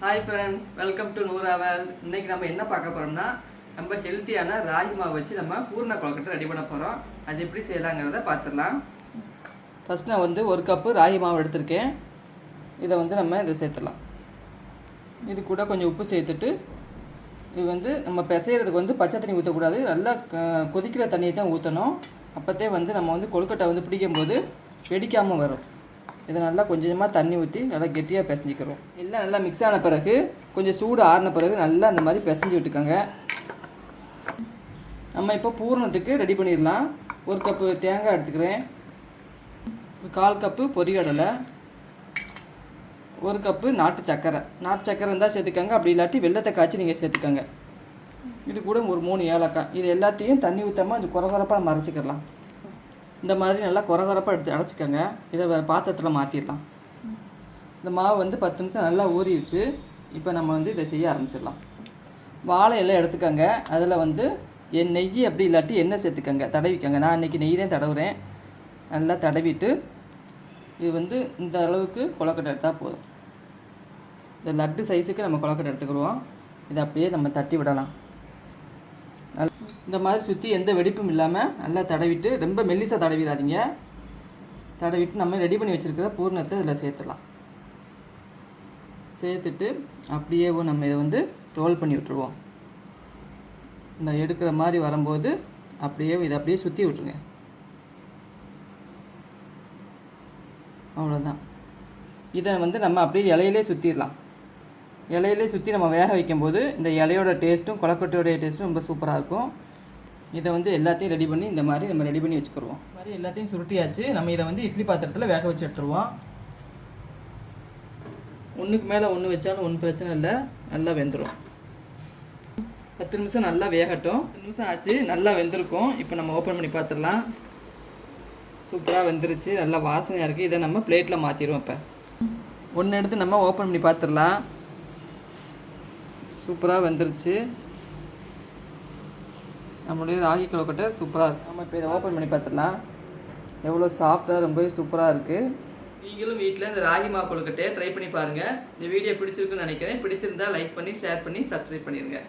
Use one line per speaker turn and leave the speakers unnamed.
Hi friends welcome to நூறாவல் இன்றைக்கி நம்ம என்ன பார்க்க போகிறோம்னா நம்ம ஹெல்த்தியான ராகி மாவு வச்சு நம்ம பூர்ண கொழுக்கட்டை ரெடி பண்ண போகிறோம் அது எப்படி செய்யலாங்கிறத பார்த்துடலாம். ஃபஸ்ட் நான் வந்து ஒரு கப்பு ராகி மாவு எடுத்திருக்கேன். இதை வந்து நம்ம இதை சேர்த்துடலாம். இது கூட கொஞ்சம் உப்பு சேர்த்துட்டு இது வந்து நம்ம பிசைகிறதுக்கு வந்து பச்சை தண்ணி ஊற்றக்கூடாது நல்லா கொதிக்கிற தண்ணியை தான் ஊற்றணும் அப்போத்தே வந்து நம்ம வந்து கொழுக்கட்டை வந்து பிடிக்கும்போது வெடிக்காமல் வரும். இதை நல்லா கொஞ்சமாக தண்ணி ஊற்றி நல்லா கெட்டியாக பிசைஞ்சிக்கிறோம். எல்லாம் நல்லா மிக்ஸ் ஆன பிறகு கொஞ்சம் சூடு ஆறின பிறகு நல்லா அந்த மாதிரி பிசைஞ்சு விட்டுக்கோங்க. நம்ம இப்போ பூரணத்துக்கு ரெடி பண்ணிடலாம். ஒரு கப்பு தேங்காய் எடுத்துக்கிறேன். ஒரு கால் கப்பு பொரிகடலை. ஒரு கப்பு நாட்டு சக்கரை நாட்டு சக்கரை இருந்தால் சேர்த்துக்கோங்க. அப்படி இல்லாட்டி வெள்ளத்தை காய்ச்சி நீங்கள் சேர்த்துக்கோங்க. இது கூட ஒரு மூணு ஏலக்காய். இது எல்லாத்தையும் தண்ணி ஊற்றாமல் கொஞ்சம் குறகுறப்பாக நம்ம அரைச்சிக்கிடலாம் இந்த மாதிரி நல்லா குறகுறப்பாக எடுத்து அடைச்சிக்கோங்க. இதை வேறு பாத்திரத்தில் மாற்றிடலாம் இந்த மாவு வந்து பத்து நிமிஷம் நல்லா ஊறிடுச்சு. இப்போ நம்ம வந்து இதை செய்ய ஆரம்பிச்சிடலாம். வாழை எல்லாம் எடுத்துக்கோங்க. அதில் வந்து என் நெய் அப்படி இல்லாட்டி எண்ணெய் சேர்த்துக்கோங்க. தடவிக்கோங்க. நான் இன்றைக்கி நெய் தான் தடவுறேன். நல்லா தடவிட்டு இது வந்து இந்த அளவுக்கு கொலக்கட்டை எடுத்தால் போதும். இந்த லட்டு சைஸுக்கு நம்ம கொலக்கட்டை எடுத்துக்கிடுவோம். இதை அப்படியே நம்ம தட்டி விடலாம். இந்த மாதிரி சுற்றி எந்த வெடிப்பும் இல்லாமல் நல்லா தடவிட்டு ரொம்ப மெல்லிசாக தடவிடாதீங்க. தடவிட்டு நம்ம ரெடி பண்ணி வச்சுருக்கிற பூர்ணத்தை இதில் சேர்த்துடலாம். சேர்த்துட்டு அப்படியே நம்ம இதை வந்து ரோல் பண்ணி விட்டுருவோம். இந்த எடுக்கிற மாதிரி வரும்போது அப்படியே இதை அப்படியே சுற்றி விட்ருங்க அவ்வளோதான் இதை வந்து நம்ம அப்படியே இலையிலே சுற்றிடலாம் இலையிலே சுற்றி நம்ம வேக வைக்கும்போது இந்த இலையோட டேஸ்ட்டும் கொலக்கட்டையோடைய டேஸ்ட்டும் ரொம்ப சூப்பராக இருக்கும். இதை வந்து எல்லாத்தையும் ரெடி பண்ணி இந்த மாதிரி நம்ம ரெடி பண்ணி வச்சுக்கிடுவோம் இந்த மாதிரி எல்லாத்தையும் சுருட்டியாச்சு. நம்ம இதை வந்து இட்லி பாத்திரத்தில் வேக வச்சு எடுத்துருவோம். ஒன்றுக்கு மேலே ஒன்று வச்சாலும் ஒன்றும் பிரச்சனை இல்லை. நல்லா வெந்துடும் பத்து நிமிஷம் நல்லா வேகட்டும். பத்து நிமிஷம் ஆச்சு நல்லா வெந்திருக்கும். இப்போ நம்ம ஓப்பன் பண்ணி பார்த்துடலாம் சூப்பராக வெந்துருச்சு. நல்லா வாசனையாக இருக்குது இதை நம்ம பிளேட்டில் மாற்றிடுவோம் இப்போ. ஒன்று எடுத்து நம்ம ஓப்பன் பண்ணி பார்த்துடலாம் சூப்பராக வெந்துருச்சு. நம்மளுடைய ராகி கொழுக்கட்டை சூப்பராக இருக்குது நம்ம இப்போ இதை ஓப்பன் பண்ணி பார்த்துடலாம். எவ்வளோ சாஃப்டாக ரொம்பவே சூப்பராக இருக்குது நீங்களும் வீட்டில் இந்த ராகி மாவு கொழுக்கட்டையை ட்ரை பண்ணி பாருங்கள் இந்த வீடியோ பிடிச்சிருக்குன்னு நினைக்கிறேன். பிடிச்சிருந்தா லைக் பண்ணி ஷேர் பண்ணி சப்ஸ்கிரைப் பண்ணிடுங்க